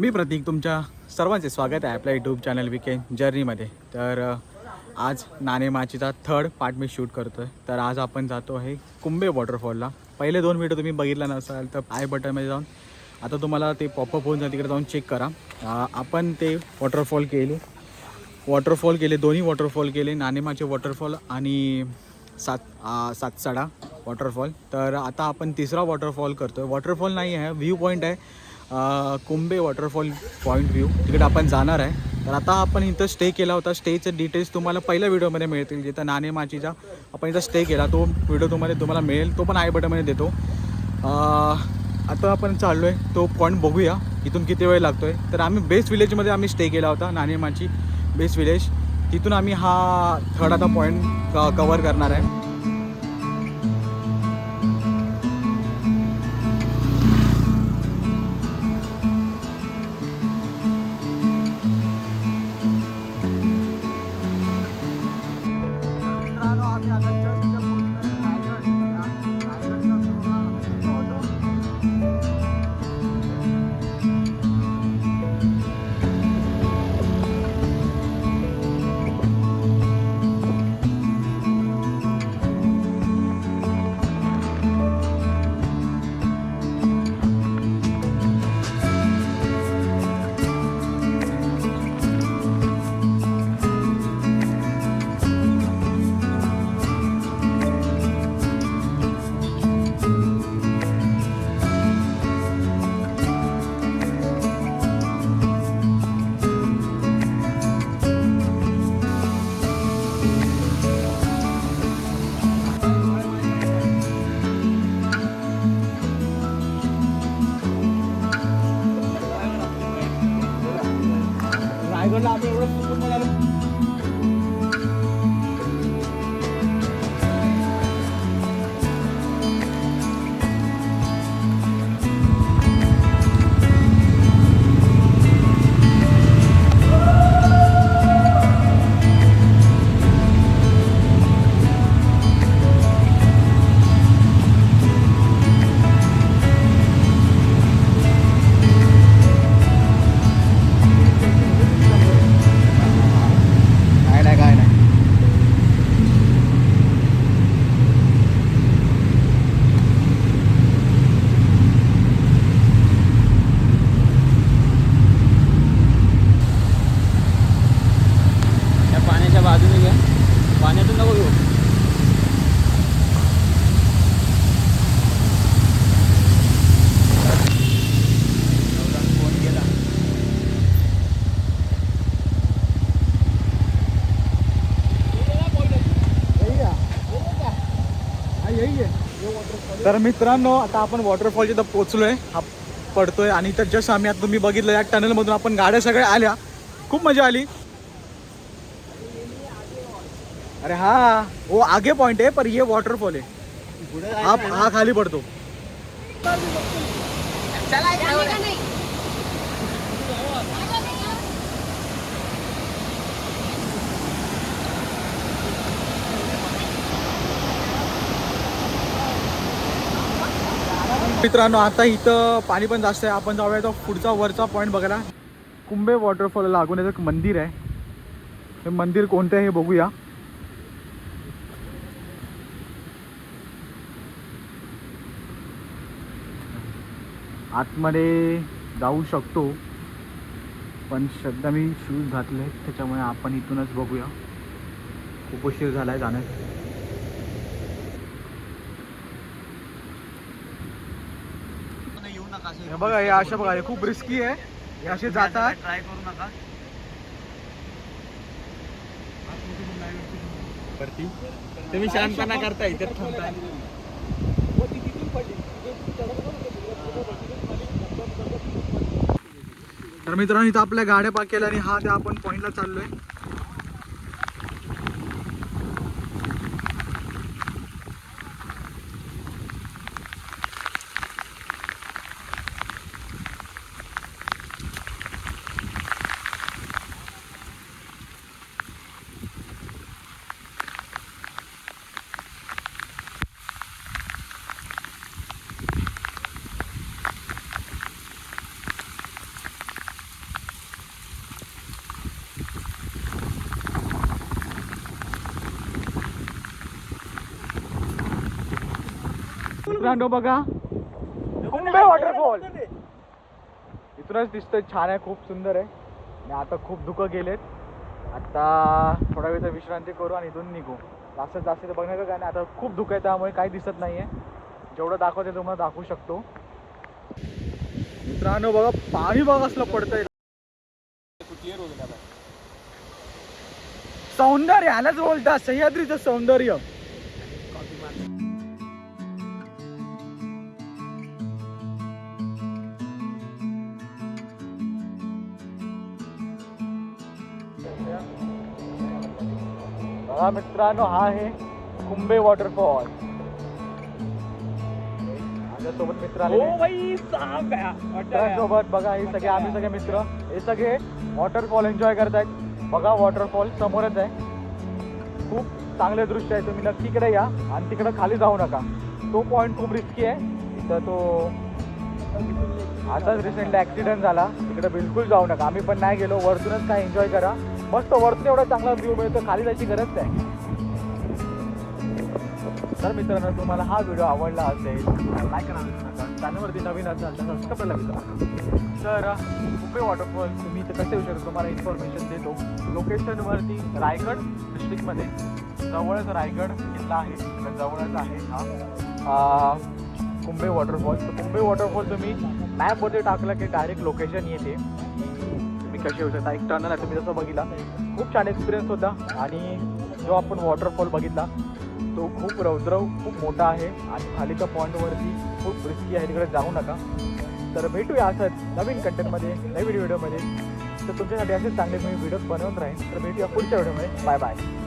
मी प्रतीक तुमच्या सर्वांचे स्वागत आहे आपल्या यूट्यूब चॅनल विकेंड जर्नीमध्ये तर आज नाणेमाचीचा थर्ड पार्ट मी शूट करतो आहे तर आज आपण जातो आहे कुंभे वॉटरफॉलला पहिले दोन व्हिडिओ तुम्ही बघितला नसाल तर आय बटनमध्ये जाऊन. आता तुम्हाला ते पॉपअप होऊन जाईल तिकडे जाऊन चेक करा. आपण ते वॉटरफॉल केले. वॉटरफॉल केले दोन्ही वॉटरफॉल केले नाणेमाचे वॉटरफॉल आणि सात सातसाडा वॉटरफॉल तर आता आपण तिसरा वॉटरफॉल करतो आहे वॉटरफॉल नाही आहे व्ह्यू पॉईंट आहे. कुंबे वॉटरफॉल पॉईंट व्ह्यू तिकडे आपण जाणार आहे. तर आता आपण इथं स्टे केला होता. स्टेचे डिटेल्स तुम्हाला पहिल्या व्हिडिओमध्ये मिळतील. जिथं नाणेमाचीचा आपण इथं स्टे केला. तो व्हिडिओ तुम्हाला तुम्हाला मिळेल. तो पण आय बटनमध्ये देतो. आता आपण चाललो आहे तो पॉईंट बघूया. इथून किती वेळ लागतो आहे तर आम्ही बेस्ट विलेजमध्ये आम्ही स्टे केला होता. नाणेमाची बेस्ट विलेज तिथून आम्ही हा थर्ड आता पॉईंट क कवर करणार आहे. पाण्याच्या बाजूने घ्या. पाण्यातून नको घेऊ. तर मित्रांनो आता आपण वॉटरफॉलच्या इथं पोचलोय हा पडतोय. आणि तर जस्ट आम्ही आता तुम्ही बघितलं या टनलमधून आपण गाड्या सगळ्या आल्या. खूप मजा आली. अरे हा वो आगे पॉइंट आहे पर ये वॉटरफॉल आहे हा हा खाली पडतो. मित्रांनो आता इथं पाणी पण जास्त आहे. आपण जाऊया तो पुढचा वरचा पॉईंट बघायला. कुंभे वॉटरफॉल लागून एक मंदिर आहे. हे मंदिर कोणतं आहे हे बघूया. आतमध्ये जाऊ शकतो. पण सध्या मी शूज घातले त्याच्यामुळे आपण इथूनच बघूया. खूप उशीर झाला आहे जाण्यास हे बघा हे अशा बघा हे खूप रिस्की आहे. हे असे जातात. ट्राय करू नका. वरती. तुम्ही शांतपणा करता इथे थांबताय. तर मित्रांनो इथं आपल्या गाड्या पाकेल केल्या आणि हा त्या आपण पॉईंटला चाललोय. मित्रांनो बघा. कुंभे वॉटरफॉल इथूनच दिसतंय छान आहे खूप सुंदर आहे. आणि आता खूप दुःख गेलेत. आता थोडा वेळ विश्रांती करू आणि इथून निघू. जास्त जास्त तर बघण्याचं काय नाही आता खूप धुकं आहे त्यामुळे काही दिसत नाहीये. जेवढं दाखवते तुम्हाला दाखवू शकतो. मित्रांनो बघा पाणी बघा असलं पडतंय. सौंदर्य आलाच बोलता सह्याद्रीचं सौंदर्य. बघा मित्रांनो हा आहे कुंभे वॉटरफॉल माझ्यासोबत मित्र आले मित्रांसोबत बघा हे सगळे आम्ही सगळे मित्र. हे सगळे वॉटरफॉल एन्जॉय करतायत बघा वॉटरफॉल समोरच आहे. खूप चांगले दृश्य आहे. तुम्ही नक्की इकडे या आणि तिकडे खाली जाऊ नका. तो पॉईंट खूप रिस्की आहे. तिथं तो आताच रिसेंटली ॲक्सिडेंट झाला. तिकडे बिलकुल जाऊ नका. आम्ही पण नाही गेलो. वरतूनच काय एन्जॉय करा. मस्त वरतून एवढा चांगला व्ह्यू मिळतो खाली जायची गरज नाही. तर मित्रांनो तुम्हाला हा व्हिडिओ आवडला असेल लाईक करा नका चॅनलवरती नवीन असाल तर सबस्क्राईब करायला विसरू तर कुपे वॉटरफॉल तुम्ही इथे कसे येऊ शकतो तुम्हाला इन्फॉर्मेशन देतो. लोकेशनवरती रायगड डिस्ट्रिक्टमध्ये जवळच रायगड किल्ला आहे तर जवळच आहे हा कुंभे वॉटरफॉल तर कुंभे वॉटरफॉल तुम्ही मॅपमध्ये टाकलं की डायरेक्ट लोकेशन येते. तुम्ही कसे येऊ शकता. एक टर्नल आहे तुम्ही जसं बघितला खूप छान एक्सपिरियन्स होता. आणि जो आपण वॉटरफॉल बघितला तो खूप रौद्रव खूप मोठा आहे. आणि खालीच्या पॉईंटवरती खूप रिस्की आहे. तिकडे जाऊ नका. तर भेटूया असंच नवीन कंटेंटमध्ये नवीन व्हिडिओमध्ये तर तुमच्यासाठी असेच चांगले मी व्हिडिओ बनवत राहीन. तर भेटूया पुढच्या व्हिडिओमध्ये बाय बाय